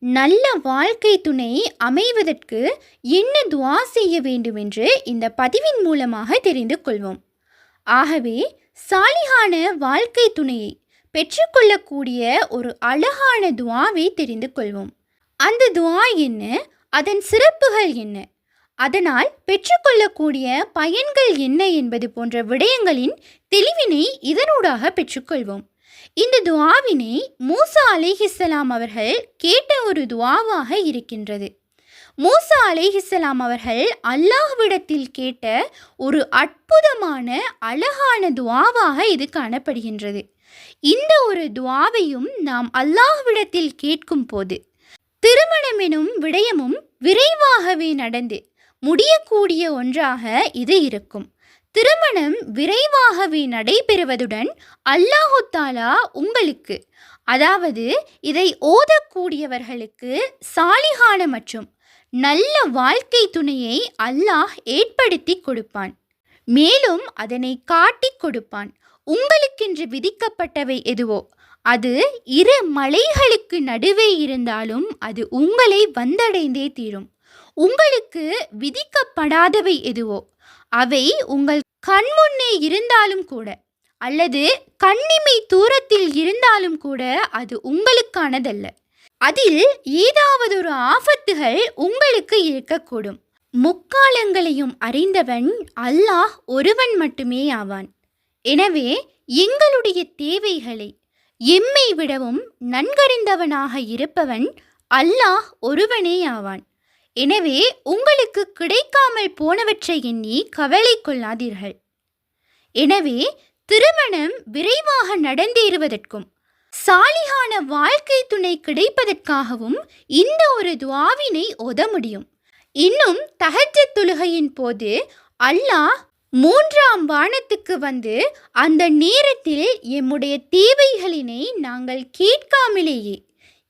நல்ல வாழ்க்கை துணை அமைவதற்கு என்ன துவா செய்ய வேண்டும் என்று இந்த பதிவின் மூலமாக தெரிந்து கொள்வோம். ஆகவே சாலிகான வாழ்க்கை துணையை பெற்றுக்கொள்ளக்கூடிய ஒரு அழகான துவாவை தெரிந்து கொள்வோம். அந்த துவா என்ன? அதன் சிறப்புகள் என்ன? அதனால் பெற்றுக்கொள்ளக்கூடிய பயன்கள் என்ன என்பது போன்ற விடயங்களின் தெளிவினை இதனூடாக பெற்றுக்கொள்வோம். இந்த துவாவினை மூசா அலிஹிஸ்லாம் அவர்கள் கேட்ட ஒரு துவாவாக இருக்கின்றது. மூசா அலிஹிஸ்லாம் அவர்கள் அல்லாஹ்விடத்தில் கேட்ட ஒரு அற்புதமான அழகான துவாவாக இது காணப்படுகின்றது. இந்த ஒரு துவாவையும் நாம் அல்லாஹ்விடத்தில் கேட்கும் போது திருமணம் எனும் விடயமும் விரைவாகவே நடந்து முடியக்கூடிய ஒன்றாக இது இருக்கும். திருமணம் விரைவாகவே நடைபெறுவதுடன் அல்லாஹு தாலா உங்களுக்கு அதாவது இதை ஓதக்கூடியவர்களுக்கு சாலிகான மற்றும் நல்ல வாழ்க்கை துணையை அல்லாஹ் ஏற்படுத்தி கொடுப்பான். மேலும் அதனை காட்டிக் கொடுப்பான். உங்களுக்கென்று விதிக்கப்பட்டவை எதுவோ அது இரு மலைகளுக்கு நடுவே இருந்தாலும் அது உங்களை வந்தடைந்தே தீரும். உங்களுக்கு விதிக்கப்படாதவை எதுவோ அவை உங்கள் கண்முன்னே இருந்தாலும் கூட அல்லது கண்ணிமை தூரத்தில் இருந்தாலும் கூட அது உங்களுக்கானதல்ல. அதில் ஏதாவது ஒரு ஆபத்துகள் உங்களுக்கு இருக்கக்கூடும். முக்காலங்களையும் அறிந்தவன் அல்லாஹ் ஒருவன் மட்டுமே ஆவான். எனவே எங்களுடைய தேவைகளை எம்மை விடவும் நன்கறிந்தவனாக இருப்பவன் அல்லாஹ் ஒருவனே ஆவான். எனவே உங்களுக்கு கிடைக்காமல் போனவற்றை எண்ணி கவலை கொள்ளாதீர்கள். எனவே திருமணம் விரைவாக நடந்தேறுவதற்கும் சாலிகான வாழ்க்கை துணை கிடைப்பதற்காகவும் இந்த ஒரு துவாவினை ஓத முடியும். இன்னும் தகஜ தொழுகையின் போது அல்லாஹ் மூன்றாம் வானத்துக்கு வந்து அந்த நேரத்தில் எம்முடைய தேவைகளினை நாங்கள் கேட்காமலேயே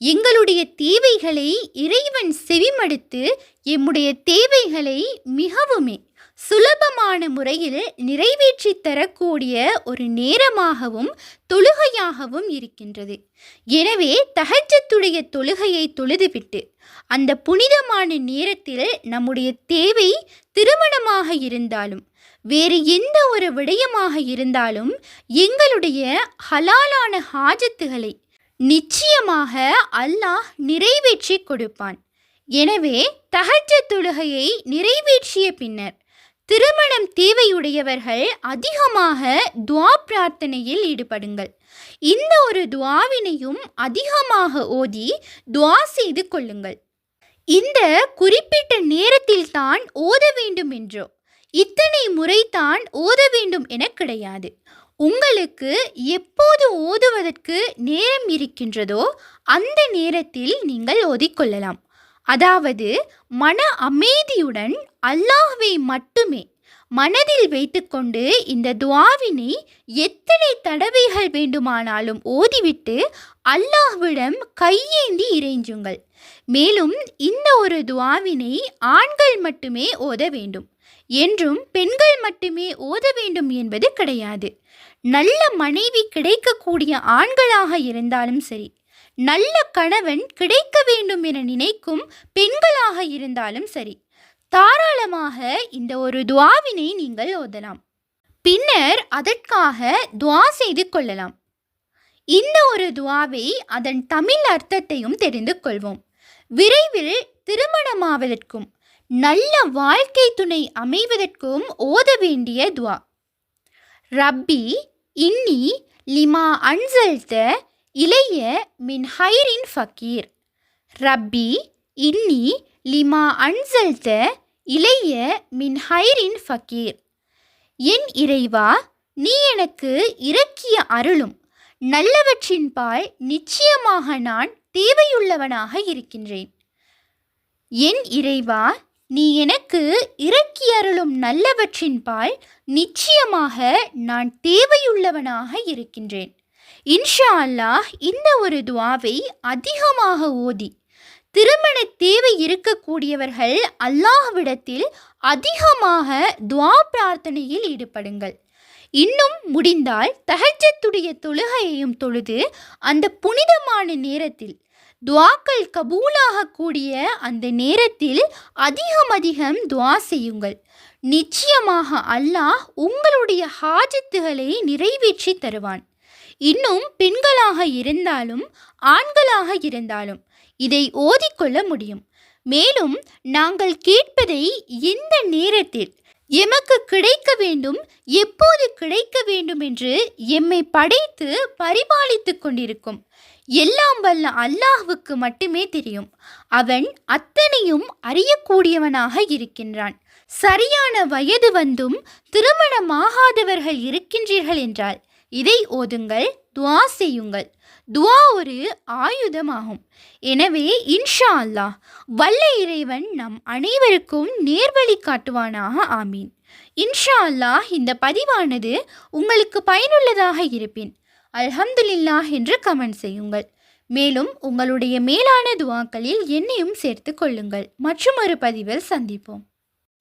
எங்களுடைய தேவைகளை இறைவன் செவிமடுத்து எம்முடைய தேவைகளை மிகவுமே சுலபமான முறையில் நிறைவேற்றி தரக்கூடிய ஒரு நேரமாகவும் தொழுகையாகவும் இருக்கின்றது. எனவே தகஜத்துடைய தொழுகையை தொழுதுவிட்டு அந்த புனிதமான நேரத்தில் நம்முடைய தேவை திருமணமாக இருந்தாலும் வேறு எந்த ஒரு விடயமாக இருந்தாலும் எங்களுடைய ஹலாலான ஹாஜத்துகளை நிச்சயமாக அல்லாஹ் நிறைவேற்றி கொடுப்பான். எனவே தகஜ தொழுகையை நிறைவேற்றிய பின்னர் திருமணம் தேவையுடையவர்கள் அதிகமாக துவா பிரார்த்தனையில் ஈடுபடுங்கள். இந்த ஒரு துவாவினையும் அதிகமாக ஓதி துவா செய்து கொள்ளுங்கள். இந்த குறிப்பிட்ட நேரத்தில் தான் ஓத வேண்டும் என்றோ இத்தனை முறைதான் ஓத வேண்டும் என கிடையாது. உங்களுக்கு எப்போது ஓதுவதற்கு நேரம் இருக்கின்றதோ அந்த நேரத்தில் நீங்கள் ஓதிக்கொள்ளலாம். அதாவது மன அமைதியுடன் அல்லாஹ்வை மட்டுமே மனதில் வைத்துக்கொண்டு இந்த துவாவினை எத்தனை தடவைகள் வேண்டுமானாலும் ஓதிவிட்டு அல்லாஹ்விடம் கையேந்தி இறைஞ்சுங்கள். மேலும் இந்த ஒரு துவாவினை ஆண்கள் மட்டுமே ஓத வேண்டும். என்றும் பெண்கள் மட்டுமே ஓத வேண்டும் என்பது கிடையாது. நல்ல மனைவி கிடைக்கக்கூடிய ஆண்களாக இருந்தாலும் சரி நல்ல கணவன் கிடைக்க வேண்டும் என நினைக்கும் பெண்களாக இருந்தாலும் சரி தாராளமாக இந்த ஒரு துவாவினை நீங்கள் ஓதலாம். பின்னர் அதற்காக துவா செய்து கொள்ளலாம். இந்த ஒரு துவாவை அதன் தமிழ் அர்த்தத்தையும் தெரிந்து கொள்வோம். விரைவில் திருமணமாவதற்கும் நல்ல வாழ்க்கை துணை அமைவதற்கும் ஓத வேண்டிய துவா. ரப்பி இன்னி லிமா அன்சல்த இளைய மின் ஹைரின் ஃபக்கீர். ரப்பி இன்னி லிமா அன்சல்த இளைய மின் ஹைரின் ஃபக்கீர். என் இறைவா நீ எனக்கு இறக்கிய அருளும் நல்லவற்றின் பால் நிச்சயமாக நான் தேவையுள்ளவனாக இருக்கின்றேன். என் இறைவா நீ எனக்கு இறக்கி அருளும் நல்லவற்றின் பால் நிச்சயமாக நான் தேவையுள்ளவனாக இருக்கின்றேன். இன்ஷா அல்லாஹ் இந்த ஒரு துவாவை அதிகமாக ஓதி. திருமண தேவை இருக்கக்கூடியவர்கள் அல்லாஹ்விடத்தில் அதிகமாக துவா பிரார்த்தனையில் ஈடுபடுங்கள். இன்னும் முடிந்தால் தகஜத்துடைய தொழுகையையும் தொழுது அந்த புனிதமான நேரத்தில் துவாக்கள் கபூலாகக்கூடிய அந்த நேரத்தில் அதிகம் அதிகம் துவா செய்யுங்கள். நிச்சயமாக அல்லாஹ் உங்களுடைய ஹாஜத்துகளை நிறைவேற்றி தருவான். இன்னும் பெண்களாக இருந்தாலும் ஆண்களாக இருந்தாலும் இதை ஓதிக்கொள்ள முடியும். மேலும் நாங்கள் கேட்பதை எந்த நேரத்தில் எமக்கு கிடைக்க வேண்டும் எப்போது கிடைக்க வேண்டும் என்று எம்மை படைத்து பரிபாலித்து கொண்டிருக்கும். எல்லாம் வல்ல அல்லாஹுக்கு மட்டுமே தெரியும். அவன் அத்தனையும் அறியக்கூடியவனாக இருக்கின்றான். சரியான வயது வந்தும் திருமணமாகாதவர்கள் இருக்கின்றீர்கள் என்றால் இதை ஓதுங்கள் துவா செய்யுங்கள். துவா ஒரு ஆயுதமாகும். எனவே இன்ஷா அல்லாஹ் வல்ல இறைவன் நம் அனைவருக்கும் நேர்வழி காட்டுவானாக ஆமீன். இன்ஷா அல்லாஹ் இந்த பதிவானது உங்களுக்கு பயனுள்ளதாக இருப்பின் அல்ஹம்துலில்லாஹ் என்று கமெண்ட் செய்யுங்கள். மேலும் உங்களுடைய மேலான துவாக்களில் என்னையும் சேர்த்து கொள்ளுங்கள். மற்றும் ஒரு பதிவில் சந்திப்போம்.